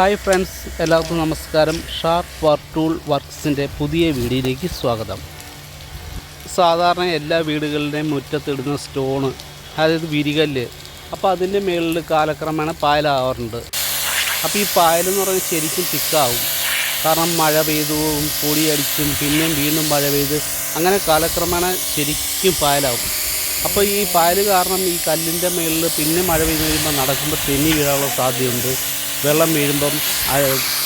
Hi friends എല്ലാവർക്കും നമസ്കാരം. Sharp work tool വർക്ക്സിന്റെ പുതിയ വീഡിയോയിലേക്ക് സ്വാഗതം. സാധാരണ എല്ലാ വീടുകളുടെയും മുറ്റത്തിടുന്ന സ്റ്റോണ് അതായത് വിരികല്ല് അപ്പോൾ അതിന്റെ മുകളിൽ കാലക്രമേണ പായലാവാറുണ്ട്. അപ്പോൾ ഈ പായലെന്ന് പറയുന്നത് ശരിക്കും തിക്കാവും. കാരണം മഴ പെയ്തും പൊടിയടിച്ചും പിന്നെയും വീണ്ടും മഴ പെയ്ത് അങ്ങനെ കാലക്രമേണ ശരിക്കും പായലാവും. അപ്പോൾ ഈ പായൽ കാരണം ഈ കല്ലിന്റെ മുകളിൽ പിന്നെ മഴ പെയ്ത് കഴിയുമ്പോൾ നടക്കുമ്പോൾ തെന്നി വീഴാനുള്ള സാധ്യതയുണ്ട്. വെള്ളം വീഴുമ്പം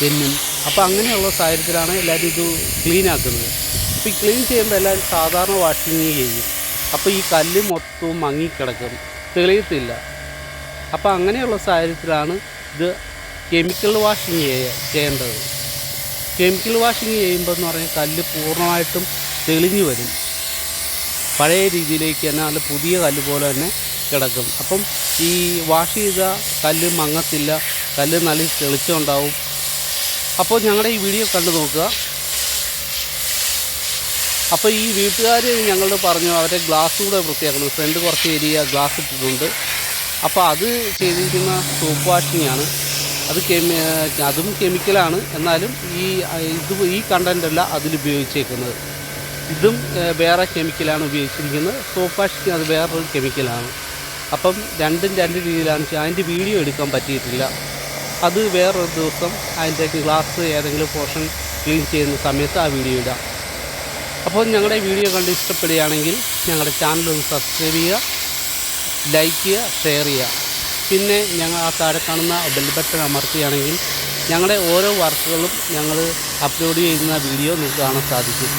തെന്നും അപ്പോൾ അങ്ങനെയുള്ള സാഹചര്യത്തിലാണ് എല്ലാവരും ഇത് ക്ലീൻ ആക്കുന്നത്. അപ്പോൾ ഈ ക്ലീൻ ചെയ്യുമ്പോൾ എല്ലാവരും സാധാരണ വാഷിങ് ചെയ്യും. അപ്പോൾ ഈ കല്ല് മൊത്തവും മങ്ങിക്കിടക്കും. തെളിയത്തില്ല. അപ്പോൾ അങ്ങനെയുള്ള സാഹചര്യത്തിലാണ് ഇത് കെമിക്കൽ വാഷിങ് ചെയ്യേണ്ടത്. കെമിക്കൽ വാഷിങ് ചെയ്യുമ്പോൾ എന്ന് പറഞ്ഞാൽ കല്ല് പൂർണമായിട്ടും തെളിഞ്ഞു വരും. പഴയ രീതിയിലേക്ക് തന്നെ നല്ല പുതിയ കല്ല് പോലെ തന്നെ കിടക്കും. അപ്പം ഈ വാഷ് ചെയ്ത കല്ല് മങ്ങത്തില്ല. കല്ല് നല്ല തെളിച്ചമുണ്ടാവും. അപ്പോൾ ഞങ്ങളുടെ ഈ വീഡിയോ കണ്ടു നോക്കുക. അപ്പോൾ ഈ വീട്ടുകാർ ഞങ്ങളോട് പറഞ്ഞു അവരെ ഗ്ലാസ് കൂടെ വൃത്തിയാക്കണം. ഫ്രണ്ട് കുറച്ച് ഏരിയ ഗ്ലാസ് ഇട്ടിട്ടുണ്ട്. അപ്പോൾ അത് ചെയ്തിരിക്കുന്ന സോപ്പ് വാഷിംഗ് ആണ്. അത് കെമി അതും കെമിക്കലാണ് എന്നാലും ഈ ഇത് ഈ കണ്ടന്റല്ല ഉപയോഗിച്ചേക്കുന്നത്. ഇതും വേറെ കെമിക്കലാണ് ഉപയോഗിച്ചിരിക്കുന്നത്. സോപ്പ് വാഷിംഗ് അത് വേറൊരു കെമിക്കലാണ് അപ്പം രണ്ടും രണ്ട് രീതിയിലാണ്. അതിന്റെ വീഡിയോ എടുക്കാൻ പറ്റിയിട്ടില്ല. അത് വേറൊരു ദിവസം അതിന്റെ ഗ്ലാസ് ഏതെങ്കിലും പോർഷൻ ക്ലീൻ ചെയ്യുന്ന സമയത്ത് ആ വീഡിയോ ഇടാം. അപ്പോൾ ഞങ്ങളുടെ വീഡിയോ കണ്ട് ഇഷ്ടപ്പെടുകയാണെങ്കിൽ ഞങ്ങളുടെ ചാനൽ ഒന്ന് സബ്സ്ക്രൈബ് ചെയ്യുക ലൈക്ക് ചെയ്യുക ഷെയർ ചെയ്യുക. പിന്നെ ഞങ്ങൾ ആ താഴെ കാണുന്ന ബെൽ ബട്ടൺ അമർത്തുകയാണെങ്കിൽ ഞങ്ങളുടെ ഓരോ വർക്കുകളും ഞങ്ങൾ അപ്ലോഡ് ചെയ്യുന്ന വീഡിയോ നിങ്ങൾക്ക് കാണാൻ സാധിക്കും.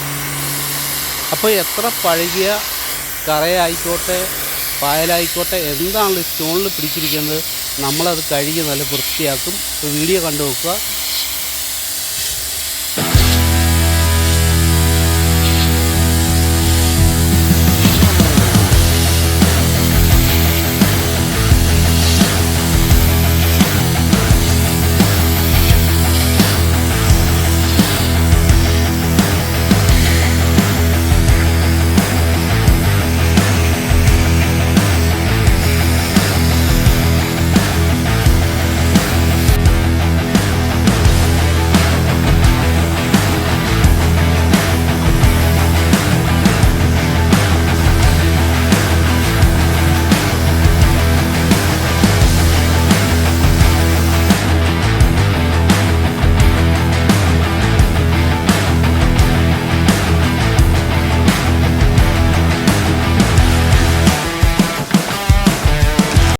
അപ്പോൾ എത്ര പഴകിയ കറയായിക്കോട്ടെ പായലായിക്കോട്ടെ എന്താണല്ലോ സ്റ്റോണിൽ പിടിച്ചിരിക്കുന്നത്? നമ്മളത് കഴുകി നല്ല വൃത്തിയാക്കും. വീഡിയോ കണ്ടു നോക്കുക